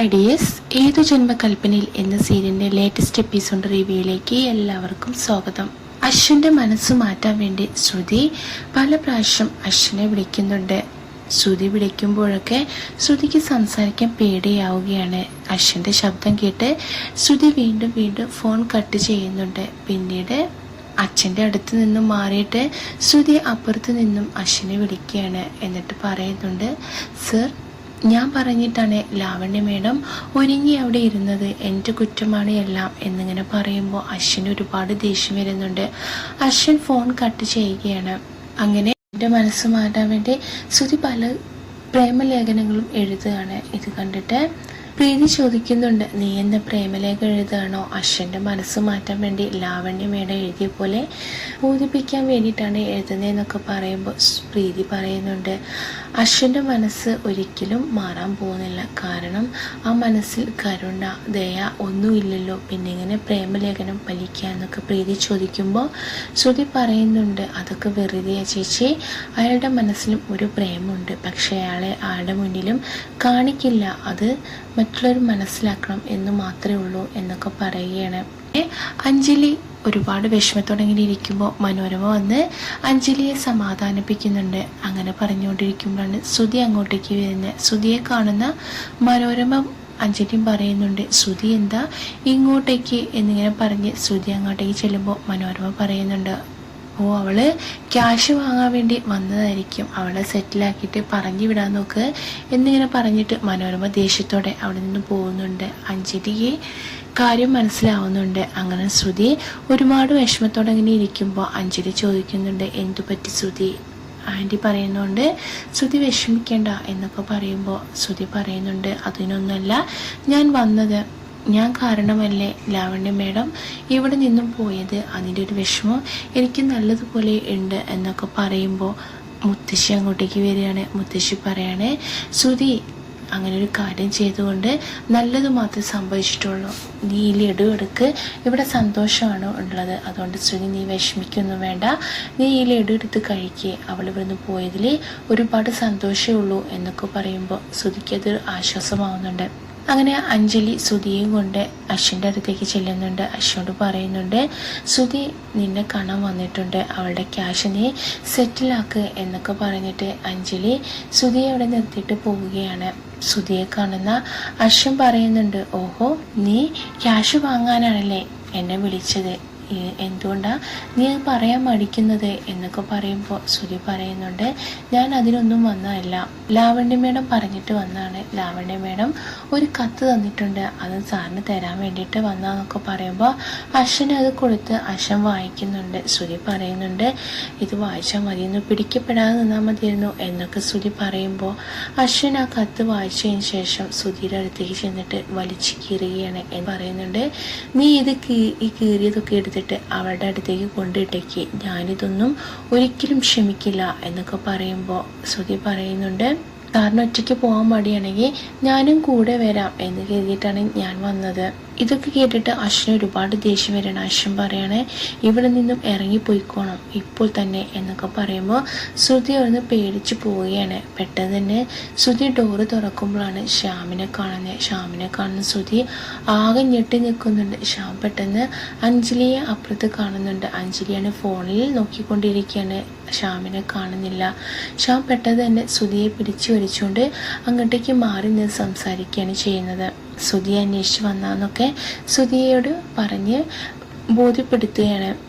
Ideas ഏതു ജന്മകൽപ്പനയിൽ എന്ന സീരിയലിന്റെ ലേറ്റസ്റ്റ് എപ്പിസോഡ് റിവ്യൂയിലേക്ക് എല്ലാവർക്കും സ്വാഗതം. അശ്വിന്റെ മനസ്സ് മാറ്റാൻ വേണ്ടി ശ്രുതി പല പ്രാവശ്യം അശ്വിനെ വിളിക്കുന്നുണ്ട്. ശ്രുതി വിളിക്കുമ്പോഴൊക്കെ ശ്രുതിക്ക് സംസാരിക്കാൻ പേടിയാവുകയാണ്. അശ്വിന്റെ ശബ്ദം കേട്ട് ശ്രുതി വീണ്ടും വീണ്ടും ഫോൺ കട്ട് ചെയ്യുന്നുണ്ട്. പിന്നീട് അച്ഛന്റെ അടുത്ത് നിന്നും മാറിയിട്ട് ശ്രുതി അപ്പുറത്ത് നിന്നും അശ്വിനെ വിളിക്കുകയാണ്. എന്നിട്ട് പറയുന്നുണ്ട് സർ ഞാൻ പറഞ്ഞിട്ടാണ് ലാവണ്യ മേഡം ഒരുങ്ങി അവിടെ ഇരുന്നത്. എന്റെ കുറ്റമാണ് എല്ലാം എന്നിങ്ങനെ പറയുമ്പോൾ അശ്വിന് ഒരുപാട് ദേഷ്യം വരുന്നുണ്ട്. അശ്വിൻ ഫോൺ കട്ട് ചെയ്യുകയാണ്. അങ്ങനെ എന്റെ മനസ്സ് മാറ്റാൻ വേണ്ടി ശ്രുതി പല പ്രേമലേഖനങ്ങളും എഴുതുകയാണ്. ഇത് കണ്ടിട്ട് പ്രീതി ചോദിക്കുന്നുണ്ട്. നീ എന്ന പ്രേമലേഖ എഴുതുകയാണോ അശ്വന്റെ മനസ്സ് മാറ്റാൻ വേണ്ടി ലാവണ്യമേട എഴുതിയ പോലെ ബോധിപ്പിക്കാൻ വേണ്ടിയിട്ടാണ് എഴുതുന്നതെന്നൊക്കെ പറയുമ്പോൾ പ്രീതി പറയുന്നുണ്ട്. അശ്വന്റെ മനസ്സ് ഒരിക്കലും മാറാൻ പോകുന്നില്ല. കാരണം ആ മനസ്സിൽ കരുണ ദയ ഒന്നുമില്ലല്ലോ പിന്നെ ഇങ്ങനെ പ്രേമലേഖനം പലിക്കുക എന്നൊക്കെ പ്രീതി ചോദിക്കുമ്പോൾ ശ്രുതി പറയുന്നുണ്ട്. അതൊക്കെ വെറുതെയാ ചേച്ചി. അയാളുടെ മനസ്സിലും ഒരു പ്രേമുണ്ട് പക്ഷേ അയാളെ ആളുടെ മുന്നിലും കാണിക്കില്ല. അത് മറ്റുള്ളവർ മനസ്സിലാക്കണം എന്ന് മാത്രമേ ഉള്ളൂ എന്നൊക്കെ പറയുകയാണ്. അഞ്ജലി ഒരുപാട് വിഷമത്തോടെ ഇങ്ങനെ ഇരിക്കുമ്പോൾ മനോരമ വന്ന് അഞ്ജലിയെ സമാധാനിപ്പിക്കുന്നുണ്ട്. അങ്ങനെ പറഞ്ഞുകൊണ്ടിരിക്കുമ്പോഴാണ് ശ്രുതി അങ്ങോട്ടേക്ക് വരുന്നത്. ശ്രുതിയെ കാണുന്ന മനോരമ അഞ്ജലിയും പറയുന്നുണ്ട് ശ്രുതി എന്താ ഇങ്ങോട്ടേക്ക്? എന്നിങ്ങനെ പറഞ്ഞ് ശ്രുതി അങ്ങോട്ടേക്ക് ചെല്ലുമ്പോൾ മനോരമ പറയുന്നുണ്ട്. ഓ അവൾ ക്യാഷ് വാങ്ങാൻ വേണ്ടി വന്നതായിരിക്കും. അവളെ സെറ്റിലാക്കിയിട്ട് പറഞ്ഞു വിടാൻ നോക്ക് എന്നിങ്ങനെ പറഞ്ഞിട്ട് മനോരമ ദേഷ്യത്തോടെ അവിടെ നിന്ന് പോകുന്നുണ്ട്. അഞ്ജലിയെ കാര്യം മനസ്സിലാവുന്നുണ്ട്. അങ്ങനെ ശ്രുതി ഒരുപാട് വിഷമത്തോടെ ഇങ്ങനെ ഇരിക്കുമ്പോൾ അഞ്ജലി ചോദിക്കുന്നുണ്ട് എന്തു പറ്റി ശ്രുതി? ആന്റി പറയുന്നുണ്ട് ശ്രുതി വിഷമിക്കേണ്ട എന്നൊക്കെ പറയുമ്പോൾ ശ്രുതി പറയുന്നുണ്ട് അതിനൊന്നല്ല ഞാൻ വന്നത് ഞാൻ കാരണമല്ലേ ലാവണ്യ മേഡം? ഇവിടെ നിന്നും പോയത് അതിന്റെ ഒരു വിഷമം എനിക്ക് നല്ലതുപോലെ ഉണ്ട് എന്നൊക്കെ പറയുമ്പോൾ മുത്തശ്ശി അങ്ങോട്ടേക്ക് വരികയാണ്. മുത്തശ്ശി പറയാണ് ശ്രുതി അങ്ങനെ ഒരു കാര്യം ചെയ്തുകൊണ്ട് നല്ലത് മാത്രമേ സംഭവിച്ചിട്ടുള്ളൂ. നീ ഈ ഇവിടെ സന്തോഷമാണ് ഉള്ളത്. അതുകൊണ്ട് ശ്രുതി നീ വിഷമിക്കൊന്നും വേണ്ട. നീ ഈ ലഡു എടുത്ത് കഴിക്കുക അവൾ ഇവിടുന്ന് പോയതിൽ ഒരുപാട് സന്തോഷമേ ഉള്ളൂ എന്നൊക്കെ പറയുമ്പോൾ ശ്രുതിക്ക് അതൊരു ആശ്വാസമാവുന്നുണ്ട്. അങ്ങനെ അഞ്ജലി സുധിയും കൊണ്ട് അശ്വിന്റെ അടുത്തേക്ക് ചെല്ലുന്നുണ്ട്. അശ്വനോട് പറയുന്നുണ്ട് സുധി നിന്നെ കാണാൻ വന്നിട്ടുണ്ട്. അവളുടെ ക്യാഷ് നീ സെറ്റിലാക്ക് എന്നൊക്കെ പറഞ്ഞിട്ട് അഞ്ജലി സുധിയെ അവിടെ നിർത്തിയിട്ട് പോവുകയാണ്. സുധിയെ കാണുന്ന അശ്വൻ പറയുന്നുണ്ട് ഓഹോ നീ ക്യാഷ് വാങ്ങാനാണല്ലേ എന്നെ വിളിച്ചത്? ഈ എന്തുകൊണ്ടാ നീ അത് പറയാൻ മടിക്കുന്നത് എന്നൊക്കെ പറയുമ്പോൾ ശ്രുതി പറയുന്നുണ്ട്. ഞാൻ അതിനൊന്നും വന്നതല്ല. ലാവണ്യ മേഡം പറഞ്ഞിട്ട് വന്നാണ്. ലാവണ്യ മേഡം ഒരു കത്ത് തന്നിട്ടുണ്ട്. അത് സാറിന് തരാൻ വേണ്ടിയിട്ട് വന്നതെന്നൊക്കെ പറയുമ്പോൾ അശ്വന് അത് കൊടുത്ത് അശ്വൻ വായിക്കുന്നുണ്ട്. ശ്രുതി പറയുന്നുണ്ട് ഇത് വായിച്ചാൽ മതിയെന്ന് പിടിക്കപ്പെടാതെ നിന്നാൽ മതിയായിരുന്നു എന്നൊക്കെ ശ്രുതി പറയുമ്പോൾ അശ്വൻ ആ കത്ത് വായിച്ചതിന് ശേഷം സുധീര അടുത്തേക്ക് ചെന്നിട്ട് വലിച്ചു കീറുകയാണ് എന്ന് പറയുന്നുണ്ട്. നീ ഇത് ഈ കീറിയതൊക്കെ എടുത്തിട്ട് അവളുടെ അടുത്തേക്ക് കൊണ്ടിട്ടേക്ക് ഞാനിതൊന്നും ഒരിക്കലും ക്ഷമിക്കില്ല എന്നൊക്കെ പറയുമ്പോൾ ശ്രുതി പറയുന്നുണ്ട്. കാരണം ഒറ്റയ്ക്ക് പോകാൻ മടിയാണെങ്കിൽ ഞാനും കൂടെ വരാം എന്ന് കരുതിയിട്ടാണ് ഞാൻ വന്നത്. ഇതൊക്കെ കേട്ടിട്ട് അശ്വിന് ഒരുപാട് ദേഷ്യം വരണം അശ്വൻ പറയണേ ഇവിടെ നിന്നും ഇറങ്ങിപ്പോയിക്കോണം ഇപ്പോൾ തന്നെ എന്നൊക്കെ പറയുമ്പോൾ ശ്രുതി അവിടുന്ന് പേടിച്ചു പോവുകയാണ്. പെട്ടെന്ന് തന്നെ ശ്രുതി ഡോറ് തുറക്കുമ്പോഴാണ് ശ്യാമിനെ കാണുന്നത് ശ്യാമിനെ കാണുന്ന ശ്രുതി ആകെ ഞെട്ടി നിൽക്കുന്നുണ്ട്. ശ്യാം പെട്ടെന്ന് അഞ്ജലിയെ അപ്പുറത്ത് കാണുന്നുണ്ട്. അഞ്ജലിയാണ് ഫോണിൽ നോക്കിക്കൊണ്ടിരിക്കുകയാണ് ശ്യാമിനെ കാണുന്നില്ല. ശ്യാം പെട്ടെന്ന് തന്നെ ശ്രുതിയെ പിടിച്ചു വലിച്ചുകൊണ്ട് അങ്ങോട്ടേക്ക് മാറി നിന്ന് സംസാരിക്കുകയാണ് ചെയ്യുന്നത്. സുധിയെ അന്വേഷിച്ച് വന്നാന്നൊക്കെ സുധിയോട് പറഞ്ഞ് ബോധ്യപ്പെടുത്തുകയാണ്.